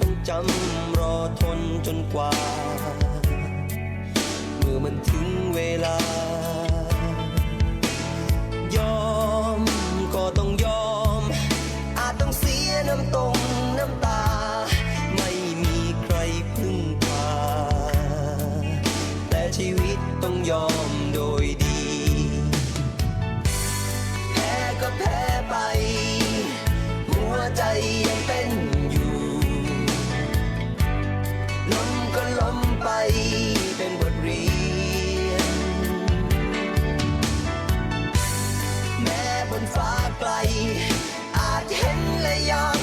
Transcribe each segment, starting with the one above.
ต้องจำรอทนจนกว่า เมื่อมันถึงเวลา ยอมก็ต้องยอม อาจต้องเสียน้ำตรงน้ำตา ไม่มีใครพึ่งพา แต่ชีวิตต้องยอมโดยดี แพ้ก็แพ้ไป หัวใจ เ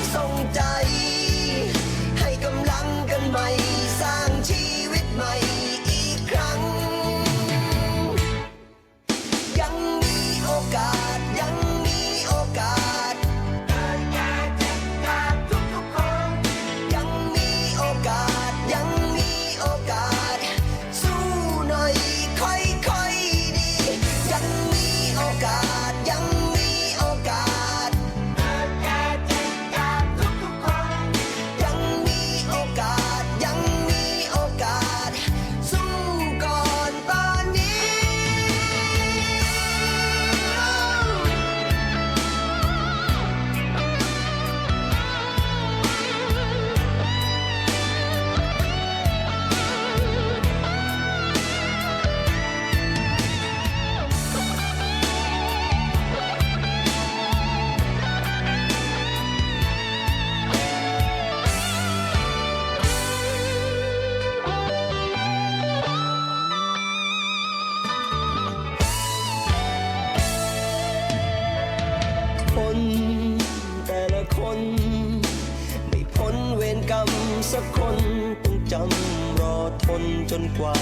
กรรมสักคนต้องจำรอทนจนกว่า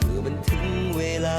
เมื่อมันถึงเวลา